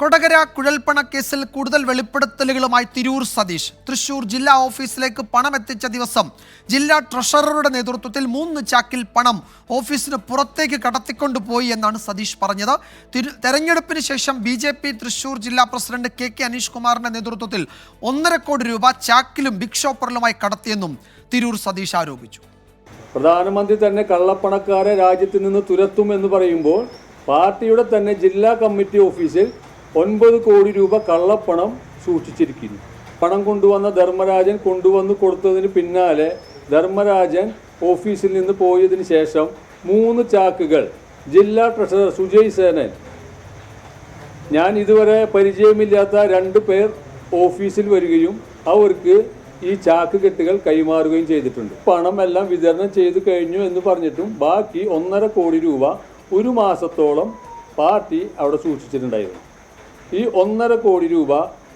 കൊടകര കുഴൽപ്പണ കേസിൽ കൂടുതൽ വെളിപ്പെടുത്തലുകളുമായി തിരൂർ സതീഷ്. തൃശൂർ ജില്ലാ ഓഫീസിലേക്ക് പണം എത്തിച്ച ദിവസം ജില്ലാ ട്രഷററുടെ നേതൃത്വത്തിൽ മൂന്ന് ചാക്കിൽ പണം ഓഫീസിന് പുറത്തേക്ക് കടത്തിക്കൊണ്ടുപോയി എന്നാണ് സതീഷ് പറഞ്ഞത്. തിരു തെരഞ്ഞെടുപ്പിന് ശേഷം ബി ജെ പി തൃശൂർ ജില്ലാ പ്രസിഡന്റ് കെ കെ അനീഷ് കുമാറിന്റെ നേതൃത്വത്തിൽ ഒന്നര കോടി രൂപ ചാക്കിലും ബിഗ് ഷോപ്പറിലുമായി കടത്തിയെന്നും തിരൂർ സതീഷ് ആരോപിച്ചു. പ്രധാനമന്ത്രി തന്നെ കള്ളപ്പണക്കാരെ രാജ്യത്ത് നിന്ന് തുരത്തും എന്ന് പറയുമ്പോൾ പാർട്ടിയുടെ തന്നെ ജില്ലാ കമ്മിറ്റി ഓഫീസിൽ ഒൻപത് കോടി രൂപ കള്ളപ്പണം സൂക്ഷിച്ചിരിക്കുന്നു. പണം കൊണ്ടുവന്ന ധർമ്മരാജൻ കൊണ്ടുവന്ന് കൊടുത്തതിന് പിന്നാലെ ധർമ്മരാജൻ ഓഫീസിൽ നിന്ന് പോയതിന് ശേഷം മൂന്ന് ചാക്കുകൾ ജില്ലാ ട്രഷറർ സുജയ് സേനൻ ഞാൻ ഇതുവരെ പരിചയമില്ലാത്ത രണ്ട് പേർ ഓഫീസിൽ വരികയും അവർക്ക് ഈ ചാക്ക് കെട്ടുകൾ കൈമാറുകയും ചെയ്തിട്ടുണ്ട്. പണം എല്ലാം വിതരണം ചെയ്തു കഴിഞ്ഞു എന്ന് പറഞ്ഞിട്ടും ബാക്കി ഒന്നര കോടി രൂപ ഒരു മാസത്തോളം പാർട്ടി അവിടെ സൂക്ഷിച്ചിട്ടുണ്ടായിരുന്നു. ഈ ഒന്നര കോടി രൂപ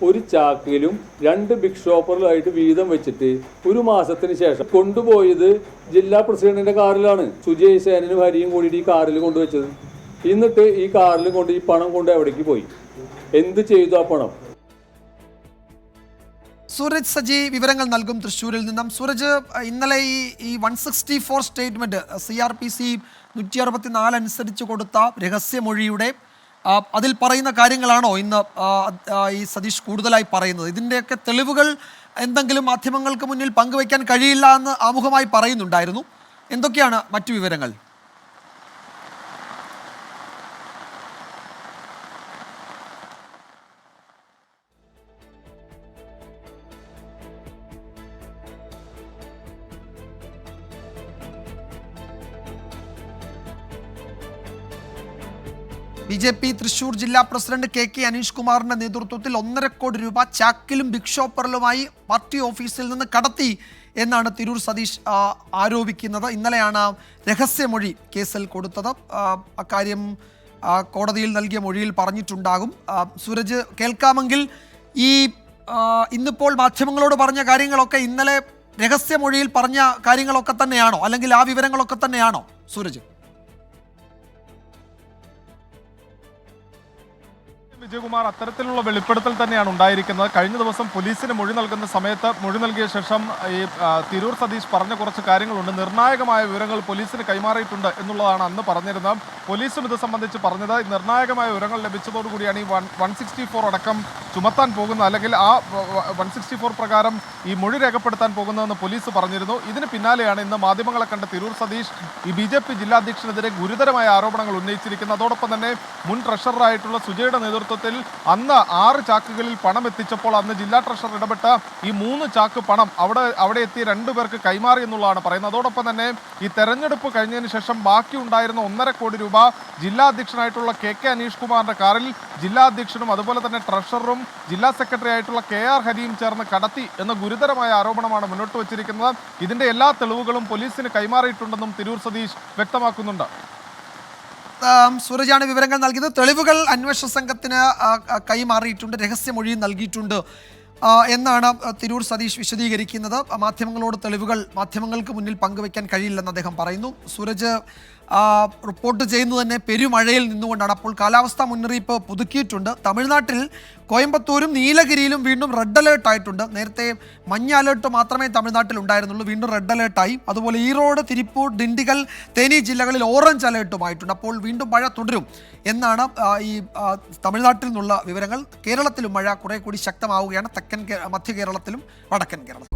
ഒരു ചാക്കിലും രണ്ട് ബിഗ് ഷോപ്പറിലായിട്ട് വീതം വെച്ചിട്ട് ഒരു മാസത്തിന് ശേഷം കൊണ്ടുപോയത് ജില്ലാ പ്രസിഡന്റിന്റെ കാറിലാണ്. സുജയ് സേനനും ഹരിയും കൂടിയിട്ട് ഈ കാറിൽ കൊണ്ടുവച്ചത്. എന്നിട്ട് ഈ കാറിൽ കൊണ്ട് ഈ പണം കൊണ്ട് എവിടേക്ക് പോയി? എന്ത് ചെയ്തു ആ പണം? സൂരജ് സജി വിവരങ്ങൾ നൽകും തൃശ്ശൂരിൽ നിന്നും. സൂരജ് ഇന്നലെ ഈ ഈ one sixty four statement C R P C നൂറ്റി അറുപത്തി നാല് അനുസരിച്ച് കൊടുത്ത രഹസ്യമൊഴിയുടെ അതിൽ പറയുന്ന കാര്യങ്ങളാണോ ഇന്ന് ഈ സതീഷ് കൂടുതലായി പറയുന്നത്? ഇതിന്റെയൊക്കെ തെളിവുകൾ എന്തെങ്കിലും മാധ്യമങ്ങൾക്ക് മുന്നിൽ പങ്കുവയ്ക്കാൻ കഴിയില്ല എന്ന് ആമുഖമായി പറയുന്നുണ്ടായിരുന്നു. എന്തൊക്കെയാണ് മറ്റു വിവരങ്ങൾ? ബി ജെ പി തൃശൂർ ജില്ലാ പ്രസിഡന്റ് കെ കെ അനീഷ് കുമാറിന്റെ നേതൃത്വത്തിൽ ഒന്നര കോടി രൂപ ചാക്കിലും ബിഗ് ഷോപ്പറിലുമായി പാർട്ടി ഓഫീസിൽ നിന്ന് കടത്തി എന്നാണ് തിരൂർ സതീഷ് ആരോപിക്കുന്നത്. ഇന്നലെയാണ് രഹസ്യമൊഴി കേസിൽ കൊടുത്തത്. അക്കാര്യം കോടതിയിൽ നൽകിയ മൊഴിയിൽ പറഞ്ഞിട്ടുണ്ടാകും. സൂരജ് കേൾക്കാമെങ്കിൽ ഈ ഇന്നിപ്പോൾ മാധ്യമങ്ങളോട് പറഞ്ഞ കാര്യങ്ങളൊക്കെ ഇന്നലെ രഹസ്യമൊഴിയിൽ പറഞ്ഞ കാര്യങ്ങളൊക്കെ തന്നെയാണോ? അല്ലെങ്കിൽ ആ വിവരങ്ങളൊക്കെ തന്നെയാണോ സൂരജ്? വിജയകുമാർ അത്തരത്തിലുള്ള വെളിപ്പെടുത്തൽ തന്നെയാണ് ഉണ്ടായിരിക്കുന്നത്. കഴിഞ്ഞ ദിവസം പോലീസിന് മൊഴി നൽകുന്ന സമയത്ത് മൊഴി നൽകിയ ശേഷം ഈ തിരൂർ സതീഷ് പറഞ്ഞ കുറച്ച് കാര്യങ്ങളുണ്ട്. നിർണായകമായ വിവരങ്ങൾ പോലീസിന് കൈമാറിയിട്ടുണ്ട് എന്നുള്ളതാണ് അന്ന് പറഞ്ഞിരുന്നത്. പോലീസും ഇത് സംബന്ധിച്ച് പറഞ്ഞത് നിർണായകമായ വിവരങ്ങൾ ലഭിച്ചതോടുകൂടിയാണ് ഈ വൺ വൺ സിക്സ്റ്റി ഫോർ അടക്കം ചുമത്താൻ പോകുന്ന അല്ലെങ്കിൽ ആ വൺ സിക്സ്റ്റി ഫോർ പ്രകാരം ഈ മൊഴി രേഖപ്പെടുത്താൻ പോകുന്നതെന്ന് പോലീസ് പറഞ്ഞിരുന്നു. ഇതിന് പിന്നാലെയാണ് ഇന്ന് മാധ്യമങ്ങളെ കണ്ട തിരൂർ സതീഷ് ഈ ബി ജെ പി ജില്ലാധ്യക്ഷനെതിരെ ഗുരുതരമായ ആരോപണങ്ങൾ ഉന്നയിച്ചിരിക്കുന്നത്. അതോടൊപ്പം തന്നെ മുൻ ട്രഷററായിട്ടുള്ള സുജയുടെ നേതൃത്വത്തിൽ അന്ന് ആറ് ചാക്കുകളിൽ പണം എത്തിച്ചപ്പോൾ അന്ന് ജില്ലാ ട്രഷറർ ഇടപെട്ട ഈ മൂന്ന് ചാക്ക് പണം അവിടെ അവിടെ എത്തിയ രണ്ടുപേർക്ക് കൈമാറി എന്നുള്ളതാണ് പറയുന്നത്. അതോടൊപ്പം തന്നെ ഈ തെരഞ്ഞെടുപ്പ് കഴിഞ്ഞതിന് ശേഷം ബാക്കി ഉണ്ടായിരുന്ന ഒന്നര കോടി രൂപ ജില്ലാ അധ്യക്ഷനായിട്ടുള്ള കെ കെ അനീഷ് കുമാറിന്റെ കാറിൽ ജില്ലാ അധ്യക്ഷനും അതുപോലെ തന്നെ ട്രഷററും ജില്ലാ സെക്രട്ടറി ആയിട്ടുള്ള കെ ആർ ഹരിയും ചേർന്ന് കടത്തി എന്ന ഗുരുതരമായ ആരോപണമാണ് മുന്നോട്ട് വച്ചിരിക്കുന്നത്. ഇതിന്റെ എല്ലാ തെളിവുകളും പോലീസിന് കൈമാറിയിട്ടുണ്ടെന്നും തിരൂർ സതീഷ് വ്യക്തമാക്കുന്നുണ്ട്. സൂരജാണ് വിവരങ്ങൾ നൽകിയത്. തെളിവുകൾ അന്വേഷണ സംഘത്തിന് കൈമാറിയിട്ടുണ്ട് രഹസ്യ കൈമാറിയിട്ടുണ്ട് രഹസ്യമൊഴിയും നൽകിയിട്ടുണ്ട്. എന്നാണ് തിരൂർ സതീഷ് വിശദീകരിക്കുന്നത്. മാധ്യമങ്ങളോട് തെളിവുകൾ മാധ്യമങ്ങൾക്ക് മുന്നിൽ പങ്കുവയ്ക്കാൻ കഴിയില്ലെന്ന് അദ്ദേഹം പറയുന്നു. സൂരജ് റിപ്പോർട്ട് ചെയ്യുന്നത് തന്നെ പെരുമഴയിൽ നിന്നുകൊണ്ടാണ്. അപ്പോൾ കാലാവസ്ഥാ മുന്നറിയിപ്പ് പുതുക്കിയിട്ടുണ്ട്. തമിഴ്നാട്ടിൽ കോയമ്പത്തൂരും നീലഗിരിയിലും വീണ്ടും റെഡ് അലേർട്ട് ആയിട്ടുണ്ട്. നേരത്തെ മഞ്ഞ അലേർട്ട് മാത്രമേ തമിഴ്നാട്ടിൽ ഉണ്ടായിരുന്നുള്ളൂ. വീണ്ടും റെഡ് അലേർട്ടായി അതുപോലെ ഈറോഡ് തിരുപ്പൂർ ദിണ്ടിഗൽ തേനി ജില്ലകളിൽ ഓറഞ്ച് അലേർട്ടുമായിട്ടുണ്ട് അപ്പോൾ വീണ്ടും മഴ തുടരും എന്നാണ് ഈ തമിഴ്നാട്ടിൽ നിന്നുള്ള വിവരങ്ങൾ. കേരളത്തിലും മഴ കുറെ കൂടി ശക്തമാവുകയാണ്. തെക്കൻ മധ്യ കേരളത്തിലും വടക്കൻ കേരളത്തിലും.